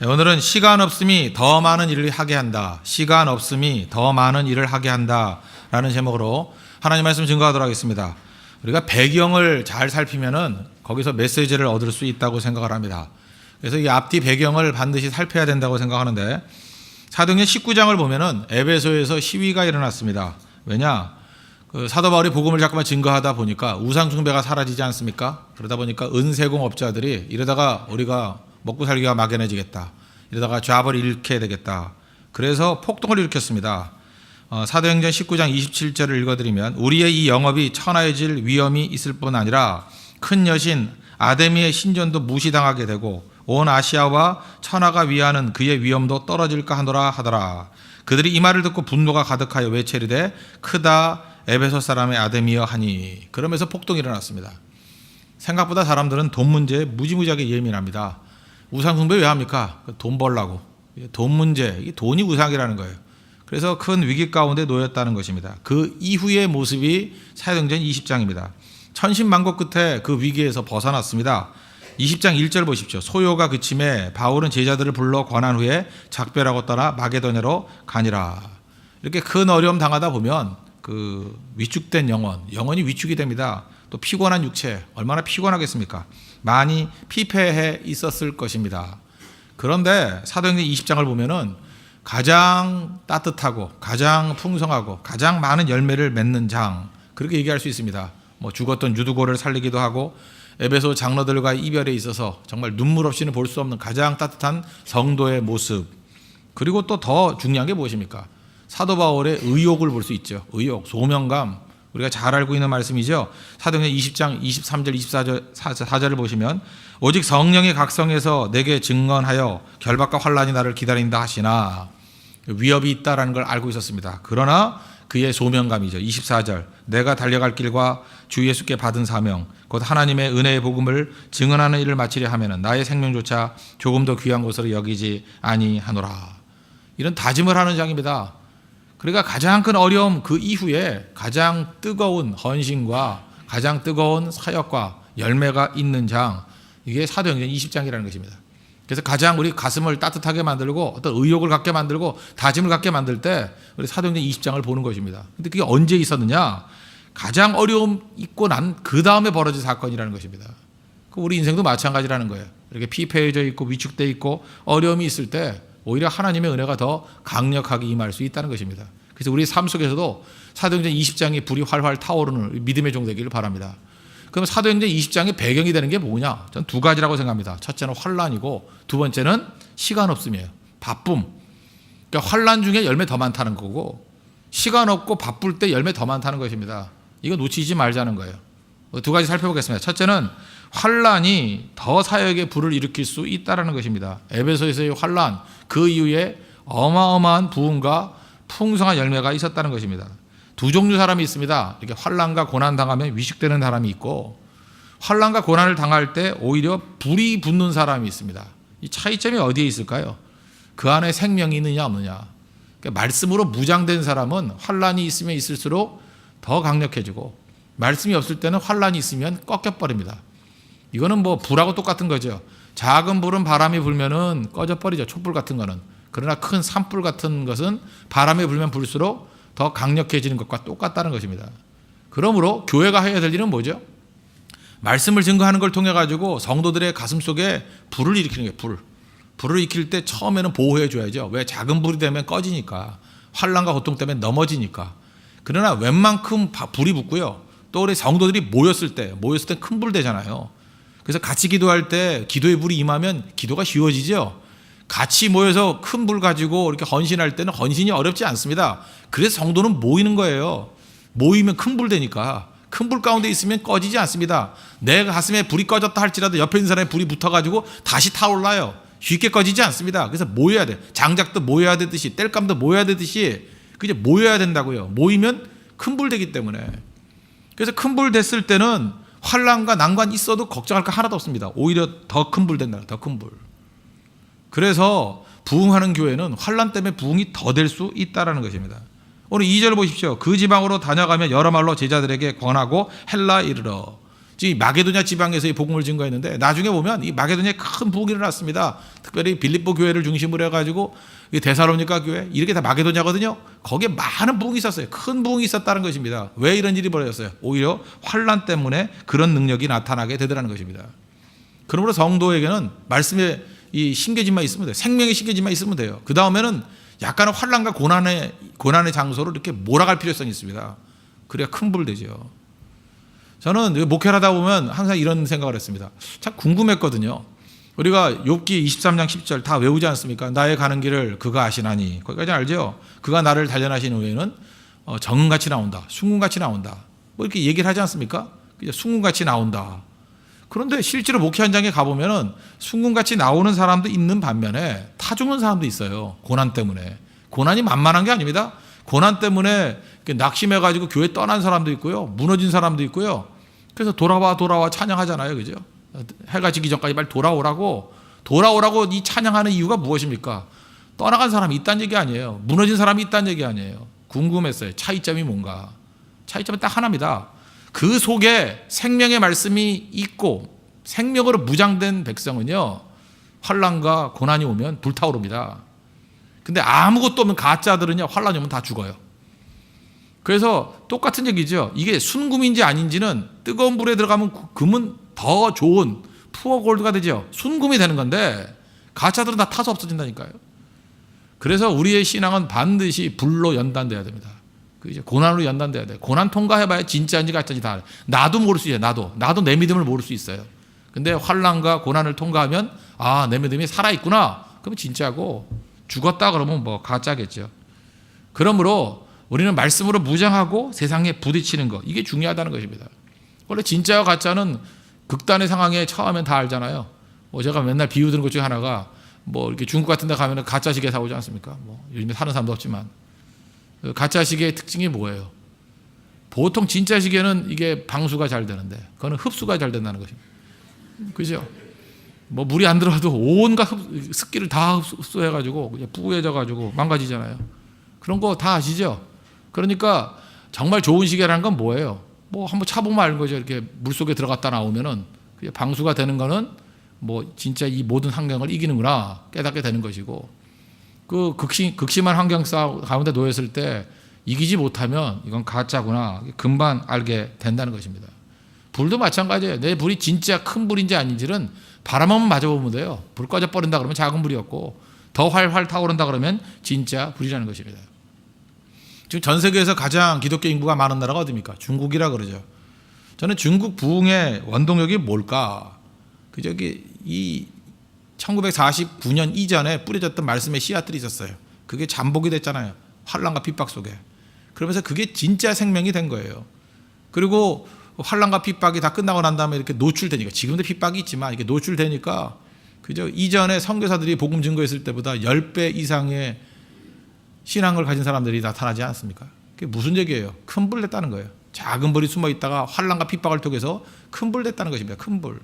네, 오늘은 시간 없음이 더 많은 일을 하게 한다. 시간 없음이 더 많은 일을 하게 한다. 라는 제목으로 하나님 말씀 증거하도록 하겠습니다. 우리가 배경을 잘 살피면은 거기서 메시지를 얻을 수 있다고 생각을 합니다. 그래서 이 앞뒤 배경을 반드시 살펴야 된다고 생각하는데 사도행전 19장을 보면은 에베소에서 시위가 일어났습니다. 왜냐? 그 사도 바울이 복음을 자꾸만 증거하다 보니까 우상 숭배가 사라지지 않습니까? 그러다 보니까 은세공 업자들이 이러다가 우리가 먹고 살기가 막연해지겠다. 이러다가 잡을 잃게 되겠다. 그래서 폭동을 일으켰습니다. 어, 사도행전 19장 27절을 읽어드리면 우리의 이 영업이 천하해질 위험이 있을 뿐 아니라 큰 여신 아데미의 신전도 무시당하게 되고 온 아시아와 천하가 위하는 그의 위험도 떨어질까 하노라 하더라. 그들이 이 말을 듣고 분노가 가득하여 외치리되 크다 에베소 사람의 아데미여 하니 그러면서 폭동이 일어났습니다. 생각보다 사람들은 돈 문제에 무지무지하게 예민합니다. 우상 숭배 왜 합니까? 돈 벌라고. 돈 문제, 이 돈이 우상이라는 거예요. 그래서 큰 위기 가운데 놓였다는 것입니다. 그 이후의 모습이 사도행전 20장입니다. 천신만고 끝에 그 위기에서 벗어났습니다. 20장 1절 보십시오. 소요가 그침에 바울은 제자들을 불러 권한 후에 작별하고 떠나 마게도냐로 가니라. 이렇게 큰 어려움 당하다 보면 그 위축된 영혼, 영혼이 위축이 됩니다. 또 피곤한 육체, 얼마나 피곤하겠습니까? 많이 피폐해 있었을 것입니다. 그런데 사도행전 20장을 보면은 가장 따뜻하고 가장 풍성하고 가장 많은 열매를 맺는 장 그렇게 얘기할 수 있습니다. 뭐 죽었던 유두고를 살리기도 하고 에베소 장로들과 이별에 있어서 정말 눈물 없이는 볼 수 없는 가장 따뜻한 성도의 모습 그리고 또 더 중요한 게 무엇입니까? 사도 바울의 의욕을 볼 수 있죠. 의욕, 소명감 우리가 잘 알고 있는 말씀이죠. 사도행전 20장 23절 24절 4절을 보시면 오직 성령의 각성에서 내게 증언하여 결박과 환란이 나를 기다린다 하시나 위협이 있다라는 걸 알고 있었습니다. 그러나 그의 소명감이죠. 24절 내가 달려갈 길과 주 예수께 받은 사명 곧 하나님의 은혜의 복음을 증언하는 일을 마치려 하면은 나의 생명조차 조금 더 귀한 것으로 여기지 아니하노라. 이런 다짐을 하는 장입니다. 그러니까 가장 큰 어려움 그 이후에 가장 뜨거운 헌신과 가장 뜨거운 사역과 열매가 있는 장 이게 사도행전 20장이라는 것입니다. 그래서 가장 우리 가슴을 따뜻하게 만들고 어떤 의욕을 갖게 만들고 다짐을 갖게 만들 때 우리 사도행전 20장을 보는 것입니다. 근데 그게 언제 있었느냐? 가장 어려움 있고 난 그 다음에 벌어진 사건이라는 것입니다. 그 우리 인생도 마찬가지라는 거예요. 이렇게 피폐해져 있고 위축돼 있고 어려움이 있을 때 오히려 하나님의 은혜가 더 강력하게 임할 수 있다는 것입니다. 그래서 우리 삶 속에서도 사도행전 20장의 불이 활활 타오르는 믿음의 종 되기를 바랍니다. 그럼 사도행전 20장의 배경이 되는 게 뭐냐? 전 두 가지라고 생각합니다. 첫째는 환란이고 두 번째는 시간 없음이에요. 바쁨. 그러니까 환란 중에 열매 더 많다는 거고 시간 없고 바쁠 때 열매 더 많다는 것입니다. 이거 놓치지 말자는 거예요. 두 가지 살펴보겠습니다. 첫째는 환란이 더 사역에 불을 일으킬 수 있다라는 것입니다. 에베소에서의 환란 그 이후에 어마어마한 부흥과 풍성한 열매가 있었다는 것입니다. 두 종류 사람이 있습니다. 이렇게 환란과 고난 당하면 위축되는 사람이 있고 환란과 고난을 당할 때 오히려 불이 붙는 사람이 있습니다. 이 차이점이 어디에 있을까요? 그 안에 생명이 있느냐 없느냐. 그러니까 말씀으로 무장된 사람은 환란이 있으면 있을수록 더 강력해지고 말씀이 없을 때는 환란이 있으면 꺾여 버립니다. 이거는 뭐 불하고 똑같은 거죠. 작은 불은 바람이 불면은 꺼져 버리죠. 촛불 같은 거는. 그러나 큰 산불 같은 것은 바람이 불면 불수록 더 강력해지는 것과 똑같다는 것입니다. 그러므로 교회가 해야 될 일은 뭐죠? 말씀을 증거하는 걸 통해 가지고 성도들의 가슴 속에 불을 일으키는 거예요. 불. 불을 일으킬 때 처음에는 보호해 줘야죠. 왜 작은 불이 되면 꺼지니까 환란과 고통 때문에 넘어지니까. 그러나 웬만큼 불이 붙고요. 또 우리 성도들이 모였을 때 모였을 때 큰 불 되잖아요. 그래서 같이 기도할 때 기도의 불이 임하면 기도가 쉬워지죠. 같이 모여서 큰 불 가지고 이렇게 헌신할 때는 헌신이 어렵지 않습니다. 그래서 성도는 모이는 거예요. 모이면 큰 불 되니까. 큰 불 가운데 있으면 꺼지지 않습니다. 내 가슴에 불이 꺼졌다 할지라도 옆에 있는 사람의 불이 붙어가지고 다시 타올라요. 쉽게 꺼지지 않습니다. 그래서 모여야 돼. 장작도 모여야 되듯이, 땔감도 모여야 되듯이, 그게 모여야 된다고요. 모이면 큰 불 되기 때문에. 그래서 큰 불 됐을 때는 환란과 난관 있어도 걱정할 거 하나도 없습니다. 오히려 더 큰 불 된다. 더 큰 불. 그래서 부흥하는 교회는 환란 때문에 부흥이 더 될 수 있다라는 것입니다. 오늘 2절 보십시오. 그 지방으로 다녀가며 여러 말로 제자들에게 권하고 헬라 이르러 이 마게도냐 지방에서 이 복음을 증거했는데 나중에 보면 이 마게도냐에 큰 부흥이 일어났습니다. 특별히 빌립보 교회를 중심으로 해가지고 이 데살로니가 교회 이렇게 다 마게도냐거든요. 거기에 많은 부흥이 있었어요. 큰 부흥이 있었다는 것입니다. 왜 이런 일이 벌어졌어요? 오히려 환란 때문에 그런 능력이 나타나게 되더라는 것입니다. 그러므로 성도에게는 말씀에 이 신겨짐만 있으면 돼요. 생명의 신겨짐만 있으면 돼요. 그 다음에는 약간의 환란과 고난의 고난의 장소로 이렇게 몰아갈 필요성이 있습니다. 그래야 큰 불 되죠. 저는 목회를 하다 보면 항상 이런 생각을 했습니다. 참 궁금했거든요. 우리가 욥기 23장 10절 다 외우지 않습니까? 나의 가는 길을 그가 아시나니. 거기까지 알죠? 그가 나를 단련하신 후에는 어, 정같이 나온다. 순금같이 나온다. 뭐 이렇게 얘기를 하지 않습니까? 순금같이 나온다. 그런데 실제로 목회 현장에 가보면은 순금같이 나오는 사람도 있는 반면에 타 죽는 사람도 있어요. 고난 때문에. 고난이 만만한 게 아닙니다. 고난 때문에 낙심해가지고 교회 떠난 사람도 있고요. 무너진 사람도 있고요. 그래서 돌아와 돌아와 찬양하잖아요. 그죠? 해가 지기 전까지 빨리 돌아오라고 돌아오라고 이 찬양하는 이유가 무엇입니까? 떠나간 사람이 있다는 얘기 아니에요. 무너진 사람이 있다는 얘기 아니에요. 궁금했어요. 차이점이 뭔가. 차이점은 딱 하나입니다. 그 속에 생명의 말씀이 있고 생명으로 무장된 백성은요. 환란과 고난이 오면 불타오릅니다. 근데 아무것도 없는 가짜들은요. 환란이 오면 다 죽어요. 그래서 똑같은 얘기죠. 이게 순금인지 아닌지는 뜨거운 불에 들어가면 그- 금은 더 좋은 푸어 골드가 되죠. 순금이 되는 건데 가짜들은 다 타서 없어진다니까요. 그래서 우리의 신앙은 반드시 불로 연단돼야 됩니다. 그 이제 고난으로 연단돼야 돼. 고난 통과해봐야 진짜인지 가짜인지 다 알아요. 나도 모를 수 있어요. 나도 나도 내 믿음을 모를 수 있어요. 근데 환란과 고난을 통과하면 아 내 믿음이 살아 있구나. 그러면 진짜고 죽었다 그러면 뭐 가짜겠죠. 그러므로 우리는 말씀으로 무장하고 세상에 부딪히는 것 이게 중요하다는 것입니다. 원래 진짜와 가짜는 극단의 상황에 처하면 다 알잖아요. 뭐 제가 맨날 비유 드는 것 중에 하나가 뭐 이렇게 중국 같은 데 가면 가짜 시계 사오지 않습니까? 뭐 요즘에 사는 사람도 없지만 그 가짜 시계의 특징이 뭐예요? 보통 진짜 시계는 이게 방수가 잘 되는데 그거는 흡수가 잘 된다는 것입니다. 그죠? 뭐 물이 안 들어가도 온갖 흡- 습기를 다 흡수- 흡수해가지고 그냥 부해져가지고 망가지잖아요. 그런 거 다 아시죠? 그러니까 정말 좋은 시계라는 건 뭐예요? 뭐 한번 차보면 아는 거죠. 이렇게 물 속에 들어갔다 나오면은 방수가 되는 거는 뭐 진짜 이 모든 환경을 이기는구나 깨닫게 되는 것이고 그 극심, 극심한 환경 가운데 놓였을 때 이기지 못하면 이건 가짜구나 금방 알게 된다는 것입니다. 불도 마찬가지예요. 내 불이 진짜 큰 불인지 아닌지는 바람 한번 맞아보면 돼요. 불 꺼져 버린다 그러면 작은 불이었고 더 활활 타오른다 그러면 진짜 불이라는 것입니다. 지금 전 세계에서 가장 기독교 인구가 많은 나라가 어디입니까? 중국이라 그러죠. 저는 중국 부흥의 원동력이 뭘까? 그 저기 이 1949년 이전에 뿌려졌던 말씀의 씨앗들이 있었어요. 그게 잠복이 됐잖아요. 환란과 핍박 속에. 그러면서 그게 진짜 생명이 된 거예요. 그리고 환란과 핍박이 다 끝나고 난 다음에 이렇게 노출되니까 지금도 핍박이 있지만 이게 노출되니까 그죠 이전에 선교사들이 복음 증거했을 때보다 10배 이상의 신앙을 가진 사람들이 나타나지 않습니까? 그게 무슨 얘기예요? 큰 불 냈다는 거예요. 작은 불이 숨어 있다가 환란과 핍박을 통해서 큰 불 냈다는 것입니다. 큰 불.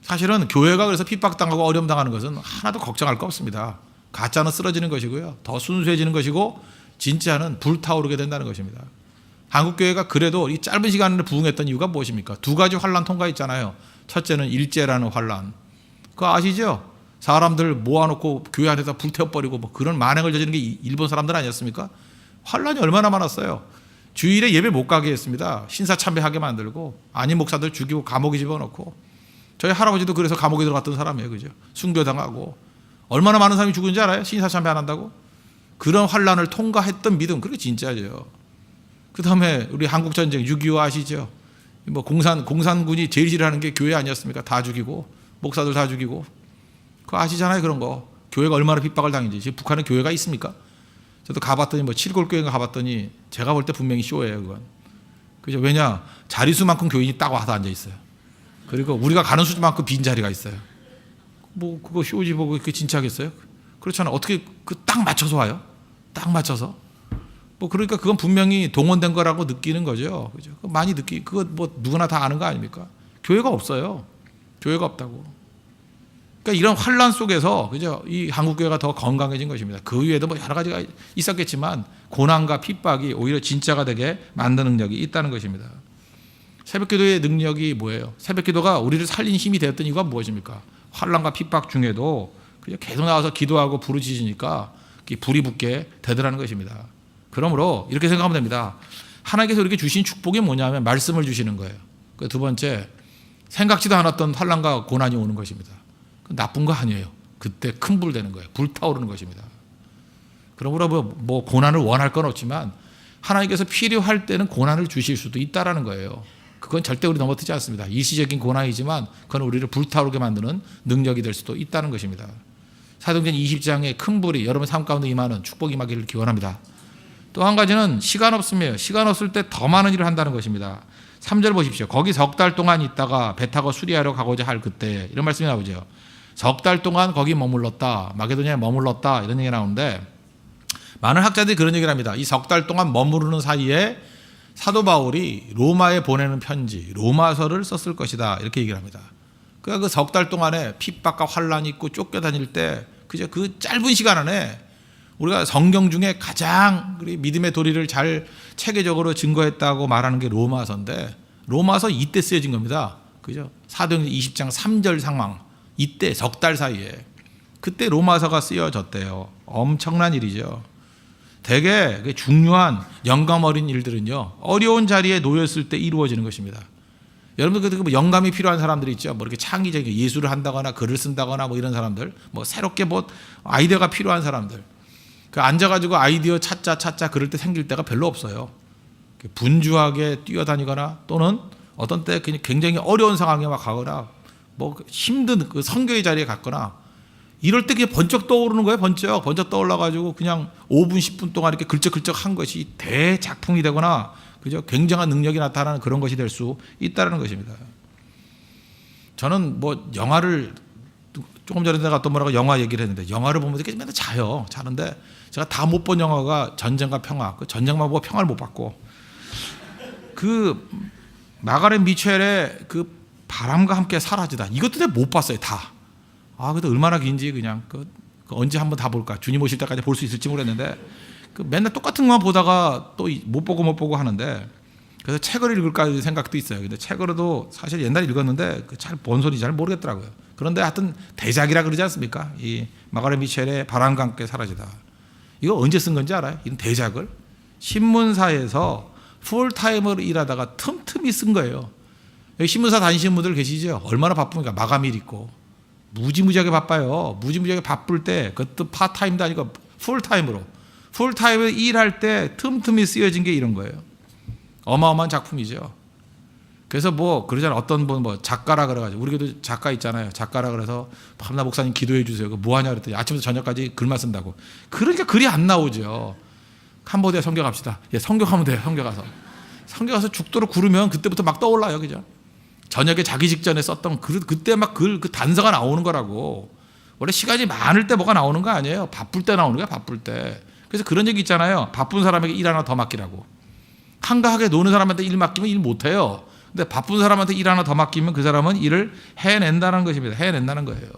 사실은 교회가 그래서 핍박당하고 어려움 당하는 것은 하나도 걱정할 거 없습니다. 가짜는 쓰러지는 것이고요. 더 순수해지는 것이고 진짜는 불타오르게 된다는 것입니다. 한국 교회가 그래도 이 짧은 시간에 부흥했던 이유가 무엇입니까? 두 가지 환란 통과했잖아요. 첫째는 일제라는 환란. 그거 아시죠? 사람들 모아놓고 교회 안에다 불태워버리고 뭐 그런 만행을 저지른 게 이- 일본 사람들 아니었습니까? 환란이 얼마나 많았어요. 주일에 예배 못 가게 했습니다. 신사참배하게 만들고 아닌 목사들 죽이고 감옥에 집어넣고 저희 할아버지도 그래서 감옥에 들어갔던 사람이에요. 그죠? 순교당하고 얼마나 많은 사람이 죽은지 알아요? 신사참배 안 한다고? 그런 환란을 통과했던 믿음 그게 진짜죠. 그 다음에 우리 한국 전쟁 6.25 아시죠? 뭐 공산 공산군이 제일 싫어하는 게 교회 아니었습니까? 다 죽이고 목사들 다 죽이고 그거 아시잖아요 그런 거 교회가 얼마나 핍박을 당했는지 지금 북한에 교회가 있습니까? 저도 가봤더니 뭐 칠골교회가 가봤더니 제가 볼 때 분명히 쇼예요 그건 그죠? 왜냐 자리수만큼 교인이 딱 와서 앉아 있어요. 그리고 우리가 가는 수만큼 빈 자리가 있어요. 뭐 그거 쇼지 보고 그게 진짜겠어요? 그렇잖아. 어떻게 그 딱 맞춰서 와요? 딱 맞춰서. 뭐 그러니까 그건 분명히 동원된 거라고 느끼는 거죠. 그죠? 많이 느끼 그거 뭐 누구나 다 아는 거 아닙니까? 교회가 없어요. 교회가 없다고. 그러니까 이런 환란 속에서 그죠? 이 한국 교회가 더 건강해진 것입니다. 그 위에도 뭐 여러 가지가 있었겠지만 고난과 핍박이 오히려 진짜가 되게 만드는 능력이 있다는 것입니다. 새벽기도의 능력이 뭐예요? 새벽기도가 우리를 살린 힘이 되었던 이유가 무엇입니까? 환란과 핍박 중에도 그냥 계속 나와서 기도하고 부르짖으니까 이 불이 붙게 되더라는 것입니다. 그러므로 이렇게 생각하면 됩니다. 하나님께서 우리에게 주신 축복이 뭐냐면 말씀을 주시는 거예요. 그두 번째 생각지도 않았던 환란과 고난이 오는 것입니다. 그 나쁜 거 아니에요. 그때 큰 불 되는 거예요. 불타오르는 것입니다. 그러므로 뭐, 뭐 고난을 원할 건 없지만 하나님께서 필요할 때는 고난을 주실 수도 있다라는 거예요. 그건 절대 우리 넘어뜨지 않습니다. 일시적인 고난이지만 그건 우리를 불타오르게 만드는 능력이 될 수도 있다는 것입니다. 사도행전 20장에 큰 불이 여러분 삶 가운데 임하는 축복이 임하기를 기원합니다. 또 한 가지는 시간 없음이에요. 시간 없을 때 더 많은 일을 한다는 것입니다. 3절 보십시오. 거기 석 달 동안 있다가 배 타고 수리하러 가고자 할 그때 이런 말씀이 나오죠. 석 달 동안 거기 머물렀다. 마게도냐에 머물렀다. 이런 얘기 나오는데 많은 학자들이 그런 얘기를 합니다. 이 석 달 동안 머무르는 사이에 사도 바울이 로마에 보내는 편지, 로마서를 썼을 것이다. 이렇게 얘기를 합니다. 그러니까 그 석 달 동안에 핍박과 환란이 있고 쫓겨 다닐 때 그저 그 짧은 시간 안에 우리가 성경 중에 가장 우리 믿음의 도리를 잘 체계적으로 증거했다고 말하는 게 로마서인데 로마서 이때 쓰여진 겁니다. 그죠? 사도행전 20장 3절 상황 이때 석 달 사이에 그때 로마서가 쓰여졌대요. 엄청난 일이죠. 되게 그 중요한 영감 어린 일들은요 어려운 자리에 놓였을 때 이루어지는 것입니다. 여러분들 그 영감이 필요한 사람들이 있죠. 뭐 이렇게 창의적인 예술을 한다거나 글을 쓴다거나 뭐 이런 사람들, 뭐 새롭게 뭐 아이디어가 필요한 사람들. 그 앉아가지고 아이디어 찾자 찾자 그럴 때 생길 때가 별로 없어요. 분주하게 뛰어다니거나 또는 어떤 때 굉장히 어려운 상황에 막 가거나 뭐 힘든 그 선교의 자리에 갔거나 이럴 때 그냥 번쩍 떠오르는 거예요. 번쩍 번쩍 떠올라가지고 그냥 5분 10분 동안 이렇게 글적글적 한 것이 대작품이 되거나 그죠? 굉장한 능력이 나타나는 그런 것이 될 수 있다는 것입니다. 저는 뭐 영화를 조금 전에 내가 또 뭐라고 영화 얘기를 했는데 영화를 보면서 이렇게 맨날 자요. 자는데 제가 다 못 본 영화가 전쟁과 평화. 그 전쟁만 보고 평화를 못 받고 그 마가렛 미첼의 그 바람과 함께 사라지다. 이것도 내가 못 봤어요. 다. 아, 그래도 얼마나 긴지 그냥 그, 그 언제 한번 다 볼까? 주님 오실 때까지 볼 수 있을지 모르겠는데 그 맨날 똑같은 것만 보다가 또 못 보고 못 보고 하는데 그래서 책을 읽을까 생각도 있어요. 근데 책으로도 사실 옛날에 읽었는데 잘본 소리 잘 모르겠더라고요. 그런데 하여튼 대작이라 그러지 않습니까? 이 마가렛 미첼의 바람과 함께 사라지다. 이거 언제 쓴 건지 알아요? 이 대작을 신문사에서 풀타임으로 일하다가 틈틈이 쓴 거예요. 신문사 다니시는 분들 계시죠? 얼마나 바쁩니까? 마감일 있고 무지무지하게 바빠요. 무지무지하게 바쁠 때 그것도 파타임도 아니고 풀타임으로 풀타임으로 일할 때 틈틈이 쓰여진 게 이런 거예요. 어마어마한 작품이죠. 그래서 뭐 그러잖아요. 어떤 분 뭐 작가라 그래가지고 우리도 작가 있잖아요. 작가라 그래서 밤나 목사님 기도해 주세요. 그 뭐 하냐 그랬더니 아침부터 저녁까지 글만 쓴다고. 그러니까 글이 안 나오죠. 캄보디아 성경 갑시다. 예, 성경 가면 돼요. 성경 가서. 성경 가서 죽도록 구르면 그때부터 막 떠올라요. 그죠? 저녁에 자기 직전에 썼던 글, 그때 막 글, 그 단서가 나오는 거라고. 원래 시간이 많을 때 뭐가 나오는 거 아니에요. 바쁠 때 나오는 거야, 바쁠 때. 그래서 그런 얘기 있잖아요. 바쁜 사람에게 일 하나 더 맡기라고. 한가하게 노는 사람한테 일 맡기면 일 못해요. 근데 바쁜 사람한테 일 하나 더 맡기면 그 사람은 일을 해낸다는 것입니다. 해낸다는 거예요.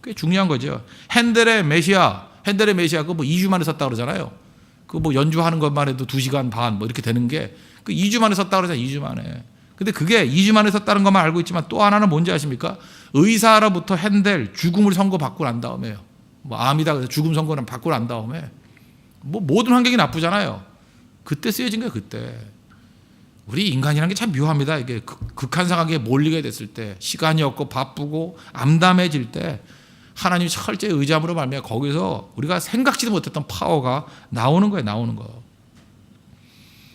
그게 중요한 거죠. 핸델의 메시아, 핸델의 메시아 그뭐 2주 만에 썼다 그러잖아요. 그 뭐 연주하는 것만 해도 2시간 반 뭐 이렇게 되는 게 그 2주 만에 썼다 그러잖아요. 2주 만에. 근데 그게 2주 만에 썼다는 것만 알고 있지만 또 하나는 뭔지 아십니까? 의사로부터 핸델 죽음을 선고받고 난 다음에요. 뭐 암이다 그래서 죽음 선고는 받고 난 다음에 뭐 모든 환경이 나쁘잖아요. 그때 쓰여진 거예요. 그때. 우리 인간이라는 게 참 묘합니다. 이게 극- 극한 상황에 몰리게 됐을 때 시간이 없고 바쁘고 암담해질 때 하나님 철저히 의지함으로 말미암아 거기서 우리가 생각지도 못했던 파워가 나오는 거예요. 나오는 거.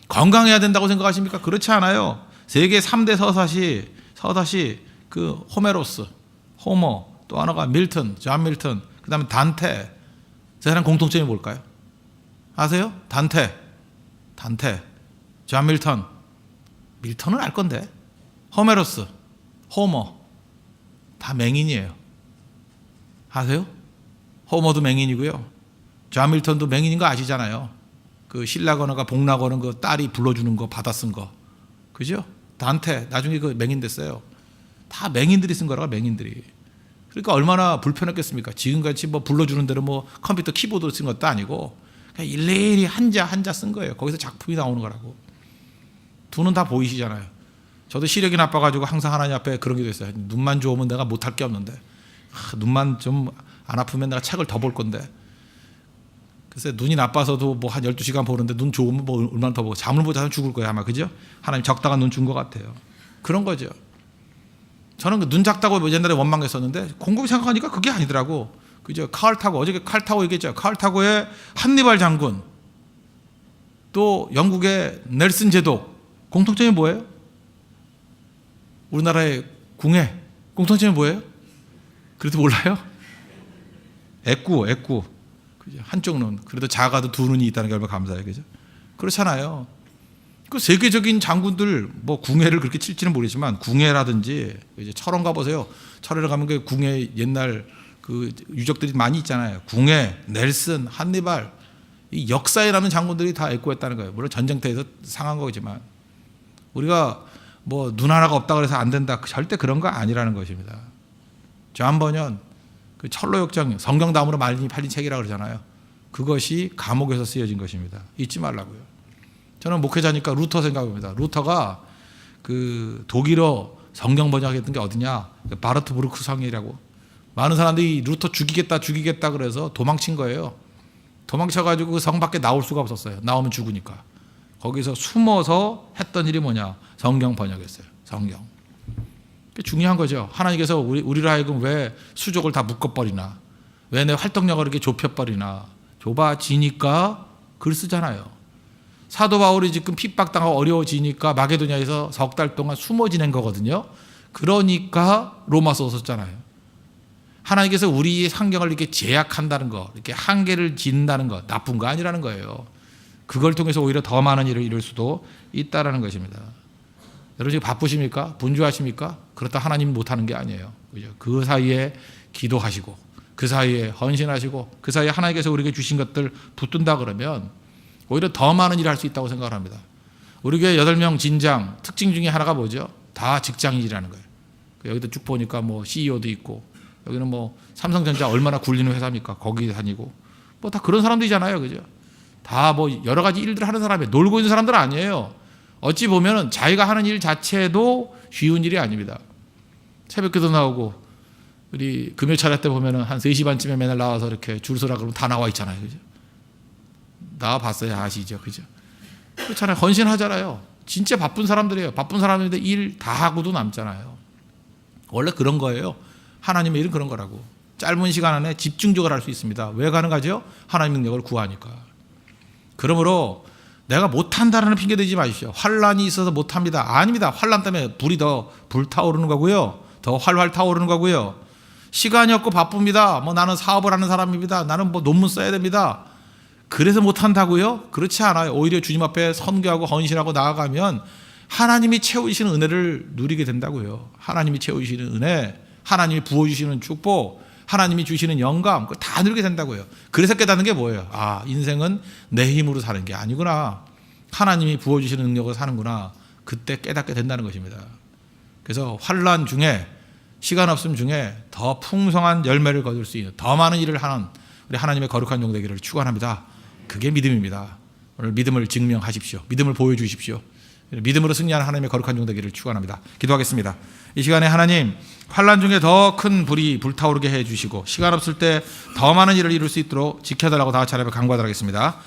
건강해야 된다고 생각하십니까? 그렇지 않아요. 세계 3대 서사시 서사시 그 호메로스, 호모, 또 하나가 밀턴, 존 밀턴, 그다음에 단테. 저 사람 공통점이 뭘까요? 아세요? 단테. 단테. 존 밀턴. 밀턴은 알 건데. 호메로스, 호모. 다 맹인이에요. 아세요? 호모도 맹인이고요. 존 밀턴도 맹인인 거 아시잖아요. 그 신라거나가 복나거는 그 딸이 불러주는 거 받아 쓴 거. 그죠? 단테 나중에 그 맹인 됐어요. 다 맹인들이 쓴 거라고 맹인들이. 그러니까 얼마나 불편했겠습니까? 지금같이 뭐 불러주는 대로 뭐 컴퓨터 키보드로 쓴 것도 아니고 그냥 일일이 한자 한자 쓴 거예요. 거기서 작품이 나오는 거라고. 두 눈 다 보이시잖아요. 저도 시력이 나빠가지고 항상 하나님 앞에 그런 게 있어요. 눈만 좋으면 내가 못할 게 없는데 아, 눈만 좀 안 아프면 내가 책을 더 볼 건데 글쎄 눈이 나빠서도 뭐 한 12시간 보는데 눈 좋으면 뭐 얼마나 더 보고 잠을 못 자면 죽을 거야 아마 그죠? 하나님 적당한 눈 준 것 같아요. 그런 거죠. 저는 그 눈 작다고 뭐 옛날에 원망했었는데 곰곰이 생각하니까 그게 아니더라고. 그죠? 카알타고 어저께 칼 타고 얘기했죠. 카알타고의 한니발 장군 또 영국의 넬슨 제독 공통점이 뭐예요? 우리나라의 궁예 공통점이 뭐예요? 그래도 몰라요? 애꾸 애꾸 그죠? 한쪽 눈 그래도 작아도 두 눈이 있다는 게 얼마나 감사해요 그죠? 그렇잖아요. 그 세계적인 장군들 뭐 궁예를 그렇게 칠지는 모르지만 궁예라든지 이제 철원 가 보세요. 철원에 가면 그 궁예 옛날 그 유적들이 많이 있잖아요. 궁예, 넬슨, 한니발 이 역사에 남은 장군들이 다 애꾸했다는 거예요. 물론 전쟁터에서 상한 거지만 우리가 뭐 눈 하나가 없다 그래서 안 된다 절대 그런 거 아니라는 것입니다. 저한 번연 그 철로역정 성경 다음으로 많이 팔린 책이라 고 그러잖아요. 그것이 감옥에서 쓰여진 것입니다. 잊지 말라고요. 저는 목회자니까 루터 생각합니다. 루터가 그 독일어 성경 번역했던 게 어디냐? 바르트부르크 성이라고. 많은 사람들이 루터 죽이겠다 죽이겠다 그래서 도망친 거예요. 도망쳐가지고 그 성 밖에 나올 수가 없었어요. 나오면 죽으니까. 거기서 숨어서 했던 일이 뭐냐? 성경 번역했어요. 성경. 중요한 거죠. 하나님께서 우리, 우리로 하여금 왜 수족을 다 묶어버리나? 왜 내 활동력을 이렇게 좁혀버리나? 좁아지니까 글 쓰잖아요. 사도 바울이 지금 핍박당하고 어려워지니까 마게도냐에서 석 달 동안 숨어 지낸 거거든요. 그러니까 로마서 썼잖아요. 하나님께서 우리의 환경을 이렇게 제약한다는 거, 이렇게 한계를 짓는다는 거, 나쁜 거 아니라는 거예요. 그걸 통해서 오히려 더 많은 일을 이룰 수도 있다라는 것입니다. 여러분 지금 바쁘십니까? 분주하십니까? 그렇다 하나님 못하는 게 아니에요. 그죠? 그 사이에 기도하시고, 그 사이에 헌신하시고, 그 사이에 하나님께서 우리에게 주신 것들 붙든다 그러면 오히려 더 많은 일을 할 수 있다고 생각을 합니다. 우리 교회 8명 진장 특징 중에 하나가 뭐죠? 다 직장인이라는 거예요. 여기도 쭉 보니까 뭐 CEO도 있고 여기는 뭐 삼성전자 얼마나 굴리는 회사입니까? 거기 다니고 뭐 다 그런 사람들이잖아요. 그죠? 다 뭐 여러 가지 일들 하는 사람이 놀고 있는 사람들 아니에요. 어찌 보면은 자기가 하는 일 자체도 쉬운 일이 아닙니다. 새벽 기도 나오고 우리 금요 차례 때 보면은 한 3시 반쯤에 맨날 나와서 이렇게 줄 서라 그러면 다 나와 있잖아요. 그죠? 나와 봤어야 아시죠. 그죠? 그렇잖아요. 헌신하잖아요. 진짜 바쁜 사람들이에요. 바쁜 사람인데 일 다 하고도 남잖아요. 원래 그런 거예요. 하나님의 일은 그런 거라고. 짧은 시간 안에 집중적으로 할 수 있습니다. 왜 가능하죠? 하나님 능력을 구하니까. 그러므로 내가 못한다라는 핑계 대지 마십시오. 환란이 있어서 못합니다. 아닙니다. 환란 때문에 불이 더 불타오르는 거고요. 더 활활 타오르는 거고요. 시간이 없고 바쁩니다. 뭐 나는 사업을 하는 사람입니다. 나는 뭐 논문 써야 됩니다. 그래서 못한다고요? 그렇지 않아요. 오히려 주님 앞에 선교하고 헌신하고 나아가면 하나님이 채우시는 은혜를 누리게 된다고요. 하나님이 채우시는 은혜, 하나님이 부어주시는 축복, 하나님이 주시는 영감, 그걸 다 누리게 된다고요. 그래서 깨닫는 게 뭐예요? 아, 인생은 내 힘으로 사는 게 아니구나. 하나님이 부어주시는 능력으로 사는구나. 그때 깨닫게 된다는 것입니다. 그래서 환란 중에 시간 없음 중에 더 풍성한 열매를 거둘 수 있는 더 많은 일을 하는 우리 하나님의 거룩한 종 되기를 축원합니다. 그게 믿음입니다. 오늘 믿음을 증명하십시오. 믿음을 보여주십시오. 믿음으로 승리하는 하나님의 거룩한 종 되기를 축원합니다. 기도하겠습니다. 이 시간에 하나님 환란 중에 더 큰 불이 불타오르게 해 주시고 시간 없을 때 더 많은 일을 이룰 수 있도록 지켜달라고 다 같이 하나님을 간구하도록 하겠습니다.